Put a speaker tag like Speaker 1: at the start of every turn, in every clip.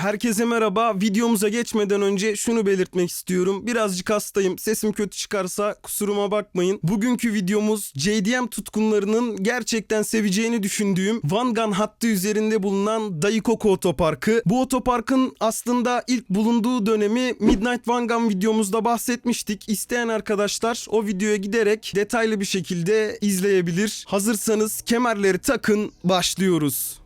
Speaker 1: Herkese merhaba. Videomuza geçmeden önce şunu belirtmek istiyorum. Birazcık hastayım. Sesim kötü çıkarsa kusuruma bakmayın. Bugünkü videomuz JDM tutkunlarının gerçekten seveceğini düşündüğüm Vangan hattı üzerinde bulunan Daikoku Otoparkı. Bu otoparkın aslında ilk bulunduğu dönemi Midnight Vangan videomuzda bahsetmiştik. İsteyen arkadaşlar o videoya giderek detaylı bir şekilde izleyebilir. Hazırsanız kemerleri takın başlıyoruz.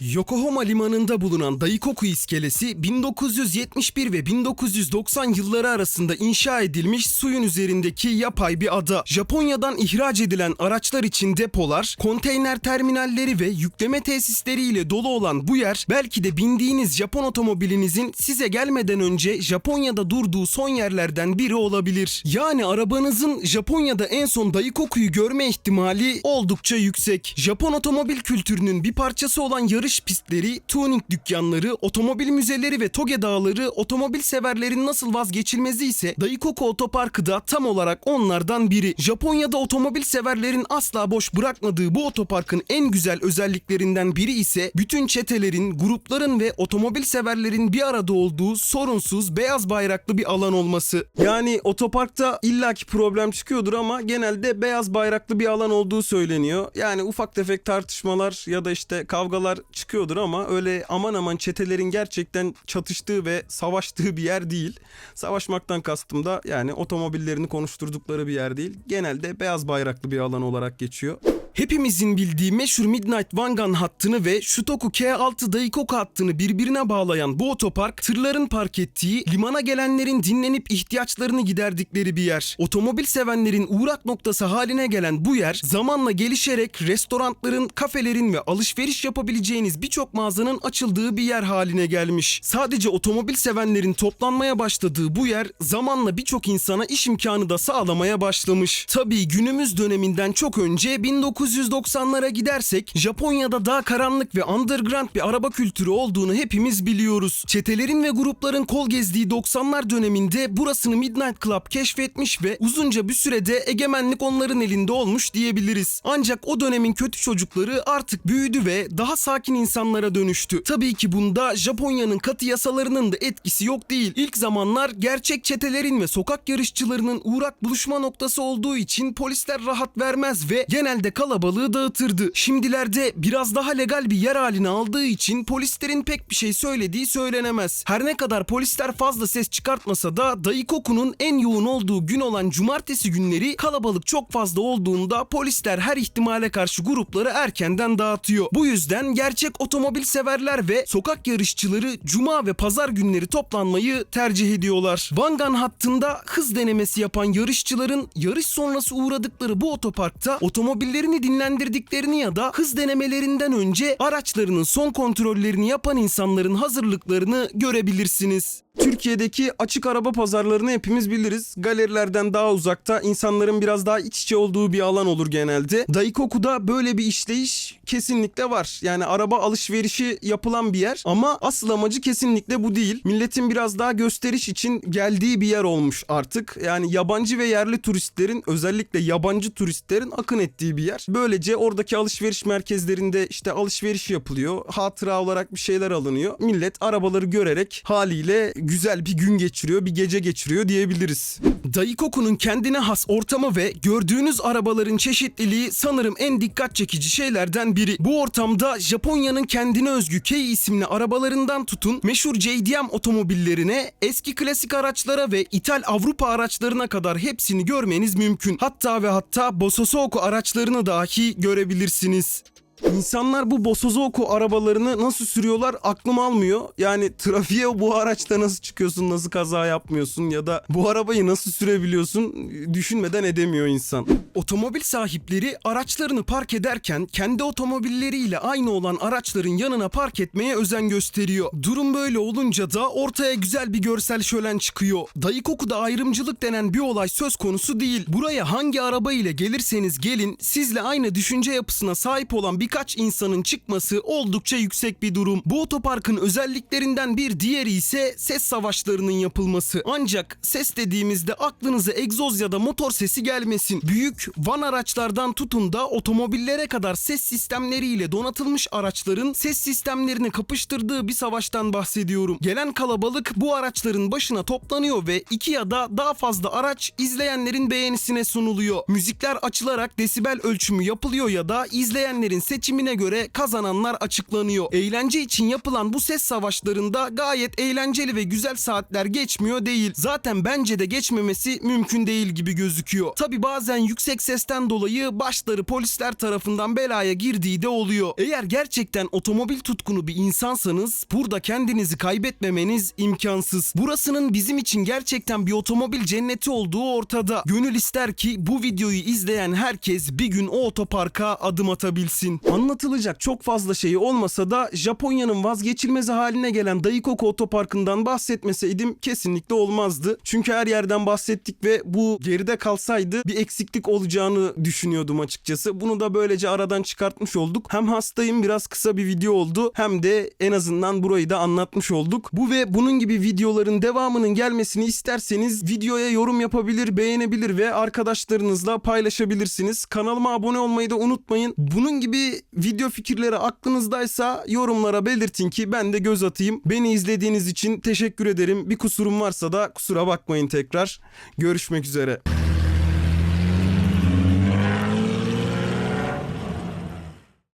Speaker 1: Yokohama limanında bulunan Daikoku iskelesi 1971 ve 1990 yılları arasında inşa edilmiş suyun üzerindeki yapay bir ada. Japonya'dan ihraç edilen araçlar için depolar, konteyner terminalleri ve yükleme tesisleriyle dolu olan bu yer belki de bindiğiniz Japon otomobilinizin size gelmeden önce Japonya'da durduğu son yerlerden biri olabilir. Yani arabanızın Japonya'da en son Daikoku'yu görme ihtimali oldukça yüksek. Japon otomobil kültürünün bir parçası olan yarış pistleri, tuning dükkanları, otomobil müzeleri ve Toge dağları otomobil severlerin nasıl vazgeçilmezi ise Daikoku Otoparkı da tam olarak onlardan biri. Japonya'da otomobil severlerin asla boş bırakmadığı bu otoparkın en güzel özelliklerinden biri ise bütün çetelerin, grupların ve otomobil severlerin bir arada olduğu sorunsuz beyaz bayraklı bir alan olması. Yani otoparkta illaki problem çıkıyordur ama genelde beyaz bayraklı bir alan olduğu söyleniyor. Yani ufak tefek tartışmalar ya da işte kavgalar çıkıyordur ama öyle aman aman çetelerin gerçekten çatıştığı ve savaştığı bir yer değil. Savaşmaktan kastım da yani otomobillerini konuşturdukları bir yer değil. Genelde beyaz bayraklı bir alan olarak geçiyor. Hepimizin bildiği meşhur Midnight Wangan hattını ve Shutoku K6 Daikoku hattını birbirine bağlayan bu otopark tırların park ettiği, limana gelenlerin dinlenip ihtiyaçlarını giderdikleri bir yer. Otomobil sevenlerin uğrak noktası haline gelen bu yer zamanla gelişerek restoranların, kafelerin ve alışveriş yapabileceğiniz birçok mağazanın açıldığı bir yer haline gelmiş. Sadece otomobil sevenlerin toplanmaya başladığı bu yer zamanla birçok insana iş imkanı da sağlamaya başlamış. Tabii günümüz döneminden çok önce 1990'lara gidersek Japonya'da daha karanlık ve underground bir araba kültürü olduğunu hepimiz biliyoruz. Çetelerin ve grupların kol gezdiği 90'lar döneminde burasını Midnight Club keşfetmiş ve uzunca bir sürede egemenlik onların elinde olmuş diyebiliriz. Ancak o dönemin kötü çocukları artık büyüdü ve daha sakin insanlara dönüştü. Tabii ki bunda Japonya'nın katı yasalarının da etkisi yok değil. İlk zamanlar gerçek çetelerin ve sokak yarışçılarının uğrak buluşma noktası olduğu için polisler rahat vermez ve genelde kalabalığı dağıtırdı. Şimdilerde biraz daha legal bir yer haline aldığı için polislerin pek bir şey söylediği söylenemez. Her ne kadar polisler fazla ses çıkartmasa da Daikoku'nun en yoğun olduğu gün olan cumartesi günleri kalabalık çok fazla olduğunda polisler her ihtimale karşı grupları erkenden dağıtıyor. Bu yüzden gerçek otomobil severler ve sokak yarışçıları cuma ve pazar günleri toplanmayı tercih ediyorlar. Wangan hattında hız denemesi yapan yarışçıların yarış sonrası uğradıkları bu otoparkta otomobillerini dinlendirdiklerini ya da hız denemelerinden önce araçlarının son kontrollerini yapan insanların hazırlıklarını görebilirsiniz. Türkiye'deki açık araba pazarlarını hepimiz biliriz. Galerilerden daha uzakta, insanların biraz daha iç içe olduğu bir alan olur genelde. Daikoku'da böyle bir işleyiş kesinlikle var. Yani araba alışverişi yapılan bir yer ama asıl amacı kesinlikle bu değil. Milletin biraz daha gösteriş için geldiği bir yer olmuş artık. Yani yabancı ve yerli turistlerin özellikle yabancı turistlerin akın ettiği bir yer. Böylece oradaki alışveriş merkezlerinde işte alışveriş yapılıyor. Hatıra olarak bir şeyler alınıyor. Millet arabaları görerek haliyle güzel bir gün geçiriyor, bir gece geçiriyor diyebiliriz. Daikoku'nun kendine has ortamı ve gördüğünüz arabaların çeşitliliği sanırım en dikkat çekici şeylerden biri. Bu ortamda Japonya'nın kendine özgü Kei isimli arabalarından tutun meşhur JDM otomobillerine, eski klasik araçlara ve ithal Avrupa araçlarına kadar hepsini görmeniz mümkün. Hatta ve hatta Bososoko araçlarını dahi görebilirsiniz. İnsanlar bu Bosozoku arabalarını nasıl sürüyorlar aklım almıyor. Yani trafiğe bu araçta nasıl çıkıyorsun, nasıl kaza yapmıyorsun ya da bu arabayı nasıl sürebiliyorsun düşünmeden edemiyor insan. Otomobil sahipleri araçlarını park ederken kendi otomobilleriyle aynı olan araçların yanına park etmeye özen gösteriyor. Durum böyle olunca da ortaya güzel bir görsel şölen çıkıyor. Daikoku'da ayrımcılık denen bir olay söz konusu değil. Buraya hangi araba ile gelirseniz gelin sizle aynı düşünce yapısına sahip olan bir birkaç insanın çıkması oldukça yüksek bir durum. Bu otoparkın özelliklerinden bir diğeri ise ses savaşlarının yapılması. Ancak ses dediğimizde aklınıza egzoz ya da motor sesi gelmesin. Büyük van araçlardan tutun da otomobillere kadar ses sistemleriyle donatılmış araçların ses sistemlerini kapıştırdığı bir savaştan bahsediyorum. Gelen kalabalık bu araçların başına toplanıyor ve iki ya da daha fazla araç izleyenlerin beğenisine sunuluyor. Müzikler açılarak desibel ölçümü yapılıyor ya da izleyenlerin seçimine göre kazananlar açıklanıyor. Eğlence için yapılan bu ses savaşlarında gayet eğlenceli ve güzel saatler geçmiyor değil. Zaten bence de geçmemesi mümkün değil gibi gözüküyor. Tabi bazen yüksek sesten dolayı başları polisler tarafından belaya girdiği de oluyor. Eğer gerçekten otomobil tutkunu bir insansanız burada kendinizi kaybetmemeniz imkansız. Burasının bizim için gerçekten bir otomobil cenneti olduğu ortada. Gönül ister ki bu videoyu izleyen herkes bir gün o otoparka adım atabilsin. Anlatılacak çok fazla şey olmasa da Japonya'nın vazgeçilmezi haline gelen Daikoku Otoparkı'ndan bahsetmeseydim kesinlikle olmazdı. Çünkü her yerden bahsettik ve bu geride kalsaydı bir eksiklik olacağını düşünüyordum açıkçası. Bunu da böylece aradan çıkartmış olduk. Hem hastayım biraz kısa bir video oldu hem de en azından burayı da anlatmış olduk. Bu ve bunun gibi videoların devamının gelmesini isterseniz videoya yorum yapabilir, beğenebilir ve arkadaşlarınızla paylaşabilirsiniz. Kanalıma abone olmayı da unutmayın. Bunun gibi video fikirleri aklınızdaysa yorumlara belirtin ki ben de göz atayım. Beni izlediğiniz için teşekkür ederim. Bir kusurum varsa da kusura bakmayın tekrar. Görüşmek üzere.